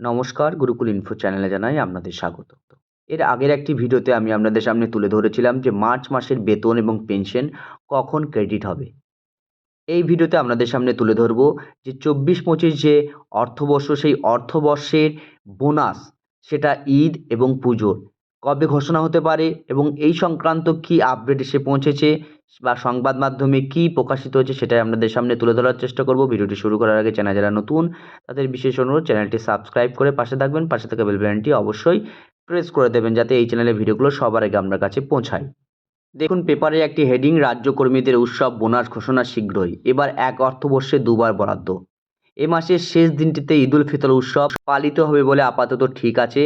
নমস্কার, গুরুকুল ইনফো চ্যানেলে জানাই আপনাদের স্বাগত। এর আগের একটি ভিডিওতে আমি আপনাদের সামনে তুলে ধরেছিলাম যে মার্চ মাসের বেতন এবং পেনশন কখন ক্রেডিট হবে। এই ভিডিওতে আপনাদের সামনে তুলে ধরব যে চব্বিশ পঁচিশ যে অর্থবর্ষ, সেই অর্থবর্ষের বোনাস, সেটা ঈদ এবং পুজোর। কবে ঘোষণা হতে পারে এবং এই সংক্রান্ত কী আপডেট এসে পৌঁছেছে বা সংবাদ মাধ্যমে কী প্রকাশিত হয়েছে সেটাই আপনাদের সামনে তুলে ধরার চেষ্টা করব। ভিডিওটি শুরু করার আগে চ্যানেল যারা নতুন, তাদের বিশেষ অনুরোধ চ্যানেলটি সাবস্ক্রাইব করে পাশে থাকবেন, পাশে থাকা বেল বাটনটি অবশ্যই প্রেস করে দেবেন যাতে এই চ্যানেলের ভিডিওগুলো সবার আগে আপনার কাছে পৌঁছায়। দেখুন, পেপারে একটি হেডিং রাজ্য কর্মীদের উৎসব বোনাস ঘোষণা শীঘ্রই। এবার এক অর্থবর্ষে দুবার বরাদ্দ। এ মাসের শেষ দিনটিতে ঈদুল ফিতর উৎসব পালিত হবে বলে আপাতত ঠিক আছে।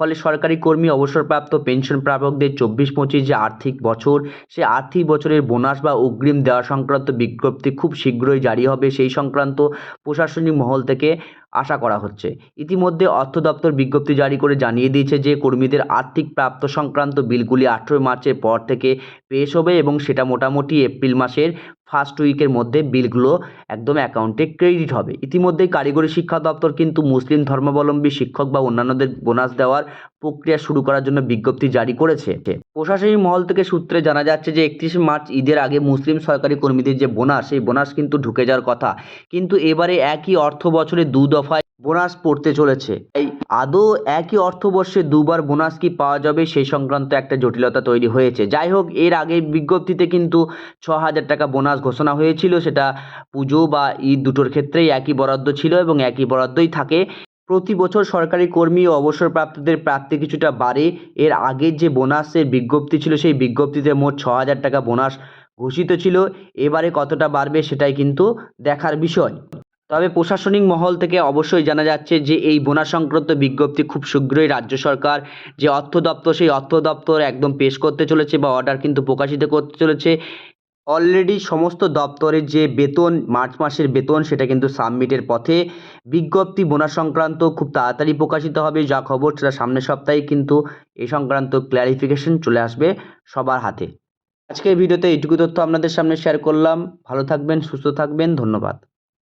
ফলে সরকারি কর্মী অবসরপ্রাপ্ত পেনশন প্রাপকদের চব্বিশ পঁচিশ যে আর্থিক বছর, সে আর্থিক বছরের বোনাস বা অগ্রিম দেওয়া সংক্রান্ত বিজ্ঞপ্তি খুব শীঘ্রই জারি হবে। সেই সংক্রান্ত প্রশাসনিক মহল থেকে আশা করা হচ্ছে। ইতিমধ্যে অর্থ দপ্তর বিজ্ঞপ্তি জারি করে জানিয়ে দিয়েছে যে, কর্মীদের আর্থিক প্রাপ্ত সংক্রান্ত বিলগুলি আঠেরোই মার্চের পর থেকে পেশ হবে এবং সেটা মোটামুটি এপ্রিল মাসের ফার্স্ট উইকের মধ্যে বিলগুলো একদম অ্যাকাউন্টে ক্রেডিট হবে। ইতিমধ্যেই কারিগরি শিক্ষা দপ্তর কিন্তু মুসলিম ধর্মাবলম্বী শিক্ষক বা অন্যান্যদের বোনাস দেওয়ার প্রক্রিয়া শুরু করার জন্য বিজ্ঞপ্তি জারি করেছে। প্রশাসনিক মহল থেকে সূত্রে জানা যাচ্ছে যে একত্রিশে মার্চ ঈদের আগে মুসলিম সরকারি কর্মীদের যে বোনাস, সেই বোনাস কিন্তু ঢুকে যাওয়ার কথা। কিন্তু এবারে একই অর্থ বছরে দু দফায় বোনাস পড়তে চলেছে। এই আদৌ একই অর্থবর্ষে দুবার বোনাস কি পাওয়া যাবে, সেই সংক্রান্ত একটা জটিলতা তৈরি হয়েছে। যাই হোক, এর আগে বিজ্ঞপ্তিতে কিন্তু ছ হাজার টাকা বোনাস ঘোষণা হয়েছিল। সেটা পুজো বা ঈদ দুটোর ক্ষেত্রেই একই বরাদ্দ ছিল এবং একই বরাদ্দই থাকে। প্রতি বছর সরকারি কর্মী ও অবসরপ্রাপ্তদের প্রাপ্তি কিছুটা বাড়ে। এর আগের যে বোনাসের বিজ্ঞপ্তি ছিল, সেই বিজ্ঞপ্তিতে মোট ছ হাজার টাকা বোনাস ঘোষিত ছিল। এবারে কতটা বাড়বে সেটাই কিন্তু দেখার বিষয়। তবে প্রশাসনিক মহল থেকে অবশ্যই জানা যাচ্ছে যে, এই বোনাস সংক্রান্ত বিজ্ঞপ্তি খুব শীঘ্রই রাজ্য সরকার যে অর্থ দপ্তর সেই অর্থ দপ্তর একদম পেশ করতে চলেছে বা অর্ডার কিন্তু প্রকাশিত করতে চলেছে। অলরেডি সমস্ত দপ্তরের যে বেতন, মার্চ মাসের বেতন, সেটা কিন্তু সাবমিটের পথে। বিজ্ঞপ্তি বোনাস সংক্রান্ত খুব তাড়াতাড়ি প্রকাশিত হবে, যা খবর সেটা সামনের সপ্তাহে কিন্তু এ সংক্রান্ত ক্ল্যারিফিকেশন চলে আসবে সবার হাতে। আজকের ভিডিওতে এইটুকু তথ্য আপনাদের সামনে শেয়ার করলাম। ভালো থাকবেন, সুস্থ থাকবেন, ধন্যবাদ।